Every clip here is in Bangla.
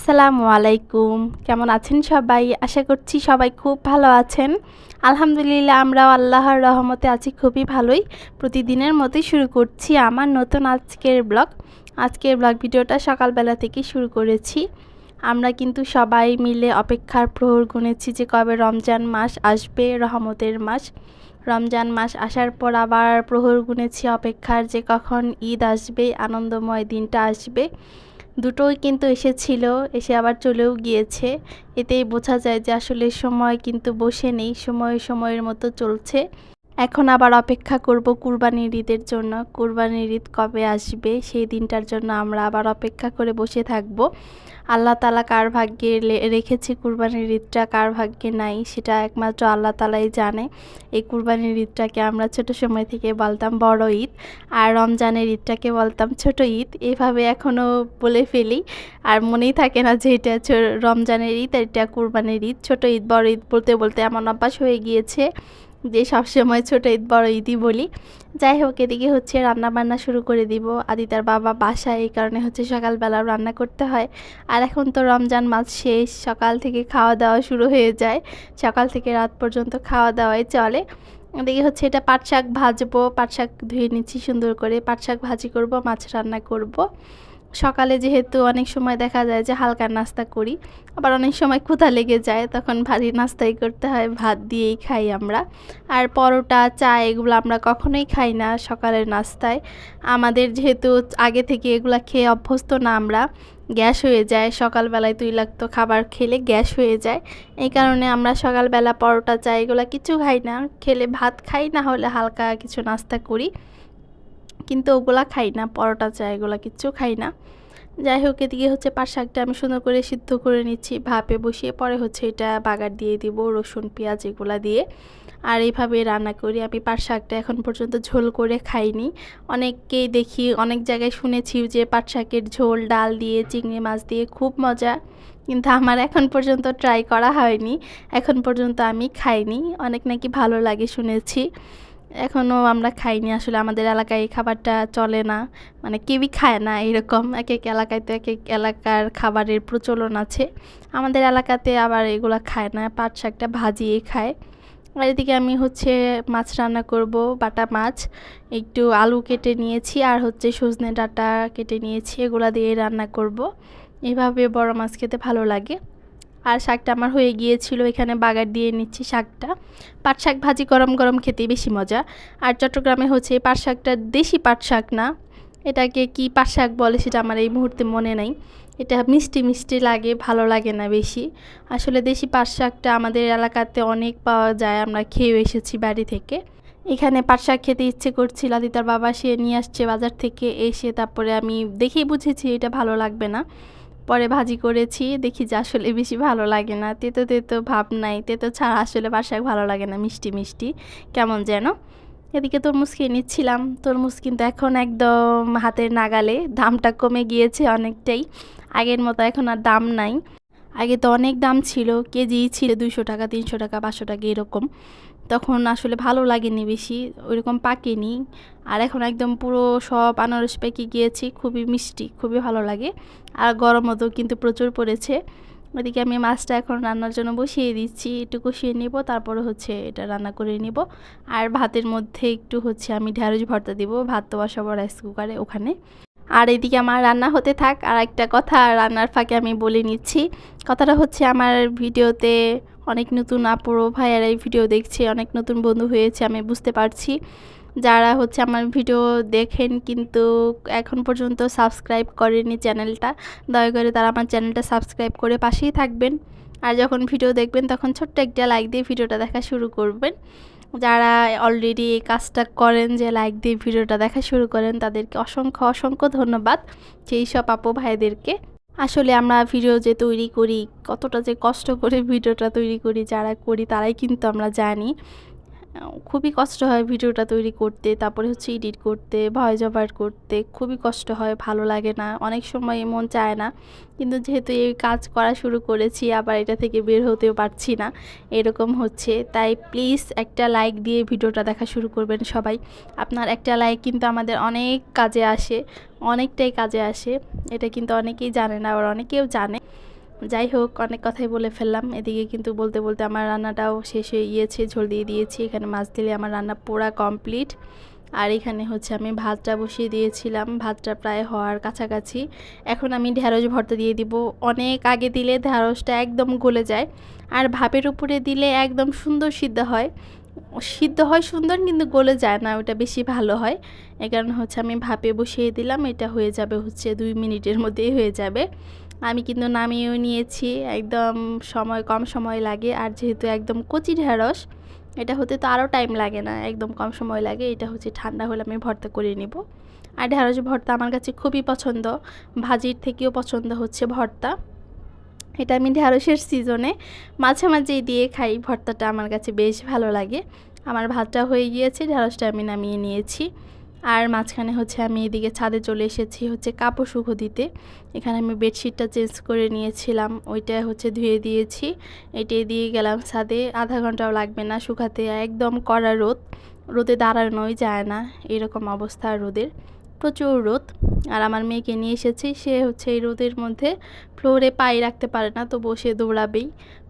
আসসালামু আলাইকুম। কেমন আছেন সবাই? আশা করছি সবাই খুব ভালো আছেন। আলহামদুলিল্লাহ, আমরাও আল্লাহর রহমতে আছি, খুবই ভালোই। প্রতিদিনের মতোই শুরু করছি আমার নতুন আজকের ব্লগ। আজকের ব্লগ ভিডিওটা সকালবেলা থেকে শুরু করেছি। আমরা কিন্তু সবাই মিলে অপেক্ষার প্রহর গুনেছি যে কবে রমজান মাস আসবে, রহমতের মাস। রমজান মাস আসার পর আবার প্রহর গুনেছি অপেক্ষার যে কখন ঈদ আসবে, আনন্দময় দিনটা আসবে। দুটোই কিন্তু এসেছিল, এসে আবার চলেও গিয়েছে। এতেই বোঝা যায় যে আসলে সময় কিন্তু বসে নেই, সময় সময়ের মতো চলছে। এখন আবার অপেক্ষা করব কুরবানির ঈদের জন্য। কুরবানির ঈদ কবে আসবে সেই দিনটার জন্য আমরা আবার অপেক্ষা করে বসে থাকব। আল্লাহ তালা কার ভাগ্যে রেখেছে কুরবানির ঈদটা, কার ভাগ্যে নাই সেটা একমাত্র আল্লাহ তালাই জানে। এই কুরবানির ঈদটাকে আমরা ছোট সময় থেকে বলতাম বড় ঈদ আর রমজানের ঈদটাকে বলতাম ছোট ঈদ। এভাবে এখনও বলে ফেলি। আর মনেই থাকে না যে এটা রমজানের ঈদ আর এটা কুরবানির ঈদ। ছোট ঈদ, বড় ঈদ বলতে বলতে এমন অভ্যাস হয়ে গিয়েছে যে সবসময় ছোটো ঈদ, বড় ঈদই বলি। যাই হোক, এদিকে হচ্ছে রান্না বান্না শুরু করে দিব। আদিতার বাবা বাসায়, এই কারণে হচ্ছে সকালবেলাও রান্না করতে হয়। আর এখন তো রমজান মাস শেষ, সকাল থেকে খাওয়া দাওয়া শুরু হয়ে যায়। সকাল থেকে রাত পর্যন্ত খাওয়া দাওয়াই চলে। এদিকে হচ্ছে এটা পাট শাক ভাজবো পাট শাক ধুয়ে নিচ্ছি সুন্দর করে। পাট শাক ভাজি করব, মাছ রান্না করব। সকালে যেহেতু অনেক সময় দেখা যায় যে হালকা নাস্তা করি, আবার অনেক সময় ক্ষুধা লেগে যায়, তখন ভারী নাস্তাই করতে হয়, ভাত দিয়েই খাই আমরা। আর পরোটা, চা এগুলো আমরা কখনোই খাই না সকালের নাস্তায়। আমাদের যেহেতু আগে থেকে এগুলো খেয়ে অভ্যস্ত না আমরা, গ্যাস হয়ে যায়, সকালবেলায় তৈলাক্ত খাবার খেলে গ্যাস হয়ে যায়। এই কারণে আমরা সকালবেলা পরোটা, চা এগুলো কিছু খাই না, খেলে ভাত খাই না হলে হালকা কিছু নাস্তা করি। কিন্তু ওগুলা খাই না, পরোটা চা এগুলো কিচ্ছু খাই না। যাই হোক, এদিকে হচ্ছে পাট শাকটা আমি সুন্দর করে সিদ্ধ করে নিচ্ছি, ভাপে বসিয়ে পরে হচ্ছে এটা বাগার দিয়ে দিব, রসুন, পেঁয়াজ এগুলা দিয়ে। আর এইভাবে রান্না করি। আমি পাট শাকটা এখন পর্যন্ত ঝোল করে খাইনি। অনেককেই দেখি, অনেক জায়গায় শুনেছি যে পাট শাকের ঝোল, ডাল দিয়ে, চিংড়ি মাছ দিয়ে খুব মজা। কিন্তু আমার এখন পর্যন্ত ট্রাই করা হয়নি। এখন পর্যন্ত আমি খাইনি। অনেক নাকি ভালো লাগে শুনেছি। এখনও আমরা খাইনি। আসলে আমাদের এলাকায় এই খাবারটা চলে না। মানে কেউই খায় না এরকম। এক এক এলাকায় তো এক এক এলাকার খাবারের প্রচলন আছে। আমাদের এলাকাতে আবার এগুলো খায় না। পাট শাকটা ভাজিয়ে খায়। আর এদিকে আমি হচ্ছে মাছ রান্না করব, বাটা মাছ। একটু আলু কেটে নিয়েছি আর হচ্ছে সজনে ডাটা কেটে নিয়েছি। এগুলা দিয়ে রান্না করব। এভাবে বড় মাছ খেতে ভালো লাগে। আর শাকটা আমার হয়ে গিয়েছিল, এখানে বাগার দিয়ে নিচ্ছি শাকটা। পাট শাক ভাজি গরম গরম খেতে বেশি মজা। আর চট্টগ্রামে হচ্ছে পাট শাকটা দেশি পাট শাক না। এটাকে কি পাট শাক বলে সেটা আমার এই মুহূর্তে মনে নাই। এটা মিষ্টি মিষ্টি লাগে, ভালো লাগে না বেশি। আসলে দেশি পাট শাকটা আমাদের এলাকাতে অনেক পাওয়া যায়, আমরা খেয়েও এসেছি বাড়ি থেকে। এখানে পাট শাক খেতে ইচ্ছে করছিল তার বাবা সে নিয়ে আসছে বাজার থেকে, এসে তারপরে আমি দেখেই বুঝেছি এটা ভালো লাগবে না। পরে ভাজি করেছি, দেখি যে আসলে বেশি ভালো লাগে না। তেতো তেতো ভাব নাই, তেতো ছাড়া আসলে বাসায় ভালো লাগে না, মিষ্টি মিষ্টি। কেমন যেন। এদিকে তরমুজ খেয়ে নিচ্ছিলাম। তরমুজ কিন্তু এখন একদম হাতের নাগালে, দামটা কমে গিয়েছে অনেকটাই। আগের মতো এখন আর দাম নাই। আগে তো অনেক দাম ছিল কেজি ছিল দুইশো টাকা, তিনশো টাকা, পাঁচশো টাকা এরকম। তখন আসলে ভালো লাগেনি বেশি, ওইরকম পাকেনি। আর এখন একদম পুরো সব আনারস পেকে গিয়েছি, খুবই মিষ্টি, খুবই ভালো লাগে। আর গরমও তো কিন্তু প্রচুর পড়েছে। ওইদিকে আমি মাছটা এখন রান্নার জন্য বসিয়ে দিচ্ছি, একটু কষিয়ে নিব, তারপরে হচ্ছে এটা রান্না করে নিব। আর ভাতের মধ্যে একটু হচ্ছে আমি ঢ্যাঁড়স ভর্তা দিব, ভাত তো বসাবো রাইস কুকারে ওখানে। আর এদিকে আমার রান্না হতে থাক আর একটা কথা, রান্নার ফাঁকে আমি বলে নিচ্ছি। কথাটা হচ্ছে আমার ভিডিওতে অনেক নতুন আপুরো ভাইয়ারা এই ভিডিও দেখছে, অনেক নতুন বন্ধু হয়েছে, আমি বুঝতে পারছি। যারা হচ্ছে আমার ভিডিও দেখেন কিন্তু এখন পর্যন্ত সাবস্ক্রাইব করেনি চ্যানেলটা, দয়া করে তারা আমার চ্যানেলটা সাবস্ক্রাইব করে পাশেই থাকবেন। আর যখন ভিডিও দেখবেন তখন ছোট্ট একটা লাইক দিয়ে ভিডিওটা দেখা শুরু করবেন। যারা অলরেডি এই কাজটা করেন যে লাইক দিয়ে ভিডিওটা দেখা শুরু করেন, তাদেরকে অসংখ্য অসংখ্য ধন্যবাদ, সেই সব আপু ভাইদেরকে। আসলে আমরা ভিডিও যে তৈরি করি, কতটা যে কষ্ট করে ভিডিওটা তৈরি করি, যারা করি, তারাই কিন্তু আমরা জানি। খুবই কষ্ট হয় ভিডিওটা তৈরি করতে, তারপরে হচ্ছে এডিট করতে ভয়েস ওভার করতে, খুবই কষ্ট হয়, ভালো লাগে না, অনেক সময় মন চায় না। কিন্তু যেহেতু এই কাজ করা শুরু করেছি, আবার এটা থেকে বের হতেও পারছি না, এরকম হচ্ছে। তাই প্লিজ একটা লাইক দিয়ে ভিডিওটা দেখা শুরু করবেন সবাই। আপনার একটা লাইক কিন্তু আমাদের অনেক কাজে আসে, অনেকটাই কাজে আসে। এটা কিন্তু অনেকেই জানে না, আবার অনেকেও জানে। যাই হোক, অনেক কথাই বলে ফেললাম। এদিকে কিন্তু বলতে বলতে আমার রান্নাটাও শেষ হয়ে গিয়েছে, ঝোল দিয়ে দিয়েছি। এখানে মাছ দিলে আমার রান্না পুরা কমপ্লিট। আর এখানে হচ্ছে আমি ভাতটা বসিয়ে দিয়েছিলাম। ভাতটা প্রায় হওয়ার কাছাকাছি। এখন আমি ঢ্যাঁড়স ভর্তা দিয়ে দিব। অনেক আগে দিলে ঢ্যাঁড়সটা একদম গলে যায়। আর ভাপের উপরে দিলে একদম সুন্দর সিদ্ধ হয়। সিদ্ধ হয় সুন্দর, কিন্তু গলে যায় না, ওটা বেশি ভালো হয়। এ কারণে হচ্ছে আমি ভাপে বসিয়ে দিলাম। এটা হয়ে যাবে হচ্ছে দুই মিনিটের মধ্যেই হয়ে যাবে। আমি কিন্তু নামিয়েও নিয়েছি, একদম সময়, কম সময় লাগে। আর যেহেতু একদম কচি ঢেঁড়স, এটা হতে তো আরও টাইম লাগে না, একদম কম সময় লাগে। এটা হচ্ছে ঠান্ডা হলে আমি ভর্তা করে নিব। আর ঢেঁড়স ভর্তা আমার কাছে খুবই পছন্দ, ভাজির থেকেও পছন্দ হচ্ছে ভর্তা। এটা আমি ঢ্যাঁড়সের সিজনে মাঝে মাঝেই দিয়ে খাই, ভর্তাটা আমার কাছে বেশ ভালো লাগে। আমার ভাতটা হয়ে গিয়েছে ঢ্যাঁড়সটা আমি নামিয়ে নিয়েছি। আর মাঝখানে হচ্ছে আমি এদিকে ছাদে চলে এসেছি হচ্ছে কাপড় শুকো দিতে। এখানে আমি বেডশিটটা চেঞ্জ করে নিয়েছিলাম, ওইটা হচ্ছে ধুয়ে দিয়েছি। এটাই দিয়ে গেলাম ছাদে, আধা ঘন্টাও লাগবে না শুকাতে, একদম কড়া রোদ। রোদে দাঁড়ানোই যায় না, এরকম অবস্থা রোদের। প্রচুর রোদ, আর আমার মেয়েকে নিয়ে এসেছি, সে হচ্ছে এই রোদের মধ্যে ফ্লোরে পায়ে রাখতে পারে না তো বসে দৌড়াবেই।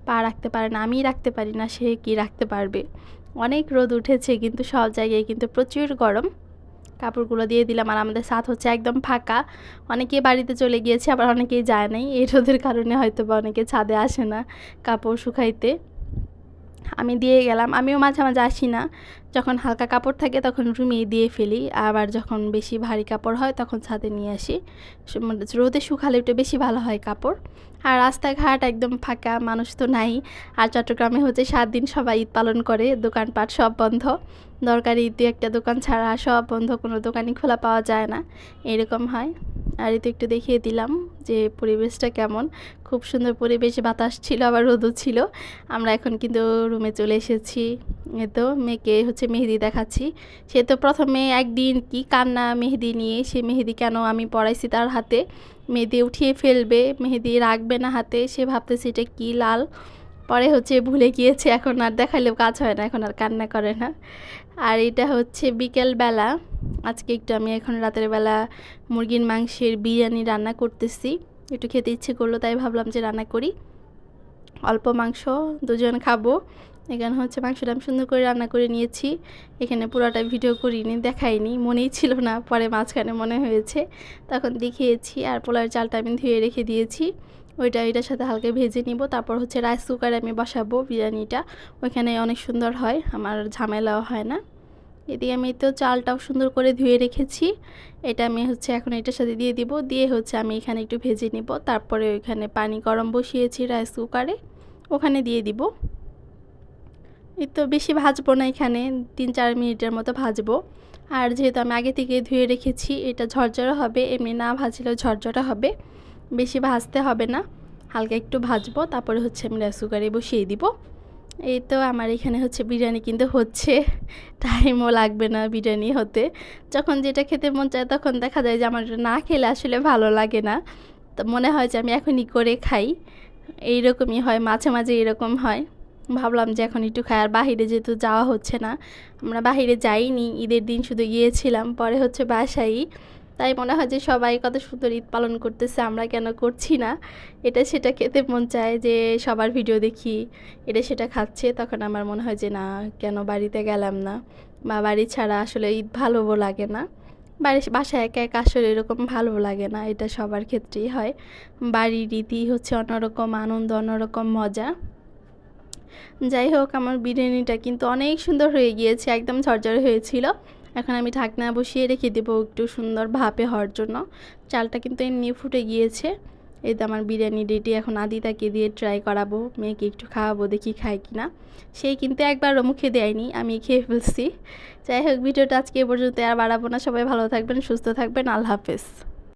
পা রাখতে পারে না আমি রাখতে পারি না, সে কি রাখতে পারবে? অনেক রোদ উঠেছে, কিন্তু সব জায়গায় কিন্তু প্রচুর গরম। কাপড়গুলো দিয়ে দিলাম আর আমাদের সাথ হচ্ছে একদম ফাঁকা। অনেকেই বাড়িতে চলে গিয়েছে, আবার অনেকেই যায় নাই। এই রোদের কারণে হয়তো বা অনেকে ছাদে আসে না কাপড় শুকাইতে। আমি দিয়ে গেলাম। আমিও মাঝে মাঝে আসি না। যখন হালকা কাপড় থাকে তখন রুমে দিয়ে ফেলি। আবার যখন বেশি ভারী কাপড় হয় তখন ছাদে নিয়ে আসি। মানে রোদে শুকালে একটু বেশি ভালো হয় কাপড়। আর রাস্তাঘাট একদম ফাঁকা, মানুষ তো নাই। আর চট্টগ্রামে হচ্ছে সাত দিন সবাই ঈদ পালন করে, দোকানপাট সব বন্ধ। দরকারি দু একটা দোকান ছাড়া সব বন্ধ, কোনো দোকানই খোলা পাওয়া যায় না। এরকম হয়। আর এতে একটু দেখিয়ে দিলাম যে পরিবেশটা কেমন। খুব সুন্দর পরিবেশ, বাতাস ছিল, আবার রোদও ছিল। আমরা এখন কিন্তু রুমে চলে এসেছি। তো মেয়েকে হচ্ছে মেহেদি দেখাচ্ছি। সে তো প্রথমে একদিন কি কান্না মেহেদি নিয়ে, সে মেহেদি কেন আমি পড়াইছি তার হাতে? মেহেদি উঠিয়ে ফেলবে, মেহেদি রাখবে না হাতে, সে ভাবতেছে এটা কী লাল। পরে হচ্ছে ভুলে গিয়েছে, এখন আর দেখালেও কাজ হয় না, এখন আর কান্না করে না। আর এটা হচ্ছে বিকেলবেলা আজকে একটু আমি এখন রাতের বেলা মুরগির মাংসের বিরিয়ানি রান্না করতেছি। একটু খেতে ইচ্ছে করল, তাই ভাবলাম যে রান্না করি। অল্প মাংস, দুজন খাব। এখানে হচ্ছে মাংসটা আমি সুন্দর করে রান্না করে নিয়েছি। এখানে পুরোটা ভিডিও করিনি, দেখাইনি, মনেই ছিল না, পরে মাঝখানে মনে হয়েছে। তখন দেখিয়েছি আর পোলার চালটা আমি ধুয়ে রেখে দিয়েছি। ওইটা এটার সাথে হালকা ভেজে নিব, তারপর হচ্ছে রাইস কুকারে আমি বসাবো বিরিয়ানিটা। ওইখানে অনেক সুন্দর হয়, আমার ঝামেলাও হয় না। এদিকে আমি তো চালটাও সুন্দর করে ধুয়ে রেখেছি। এটা আমি হচ্ছে এখন এটার সাথে দিয়ে দিব, দিয়ে হচ্ছে আমি এখানে একটু ভেজে নিব। তারপরে ওইখানে পানি গরম বসিয়েছি রাইস কুকারে ওখানে দিয়ে দিব। তো বেশি ভাজবো না এখানে তিন চার মিনিটের মতো ভাজবো। আর যেহেতু আমি আগে থেকে ধুয়ে রেখেছি, এটা ঝরঝরা হবে, এমনি না ভাজলেও ঝরঝরা হবে। বেশি ভাজতে হবে না, হালকা একটু ভাজবো, তারপরে হচ্ছে আমি রাইস কুকারে বসিয়ে দিব। এই তো আমার এখানে হচ্ছে বিরিয়ানি কিন্তু হচ্ছে টাইমও লাগবে না বিরিয়ানি হতে। যখন যেটা খেতে মন চায় তখন দেখা যায় যে আমার না খেলে আসলে ভালো লাগে না। তো মনে হয় যে আমি এখনই করে খাই, এইরকমই হয়, মাঝে মাঝে এরকম হয়। ভাবলাম যে এখন একটু খাই, আর বাহিরে যেহেতু যাওয়া হচ্ছে না, আমরা বাহিরে যাইনি, ঈদের দিন শুধু গিয়েছিলাম, পরে হচ্ছে বাসাই তাই মনে হয় যে সবাই কত সুন্দর ঈদ পালন করতেছে, আমরা কেন করছি না? এটা সেটা খেতে মন চায় যে সবার ভিডিও দেখি, এটা সেটা খাচ্ছে, তখন আমার মনে হয় যে না, কেন বাড়িতে গেলাম না? বা বাড়ি ছাড়া আসলে ঈদ ভালোও লাগে না। বাড়ি, বাসায় একা একা আসলে এরকম ভালো লাগে না, এটা সবার ক্ষেত্রেই হয়। বাড়ির রীতি হচ্ছে অন্যরকম, আনন্দ অন্যরকম, মজা। যাই হোক, আমার বিরিয়ানিটা কিন্তু অনেক সুন্দর হয়ে গিয়েছে, একদম ঝরঝরে হয়েছিল। এখন আমি ঢাকনা বসিয়ে রেখে দেবো একটু সুন্দর ভাপে হওয়ার জন্য। চালটা কিন্তু এমনি ফুটে গিয়েছে। এই তো আমার বিরিয়ানি রেডি এখন আদিতাকে দিয়ে ট্রাই করাবো, মেয়েকে একটু খাওয়াবো, দেখি খায় কি না সেই কিন্তু একবারও মুখে দেয়নি, আমি খেয়ে ফেলছি। যাই হোক, ভিডিওটা আজকে এ পর্যন্ত আর বাড়াবো না। সবাই ভালো থাকবেন, সুস্থ থাকবেন, আল্লাহ হাফেজ।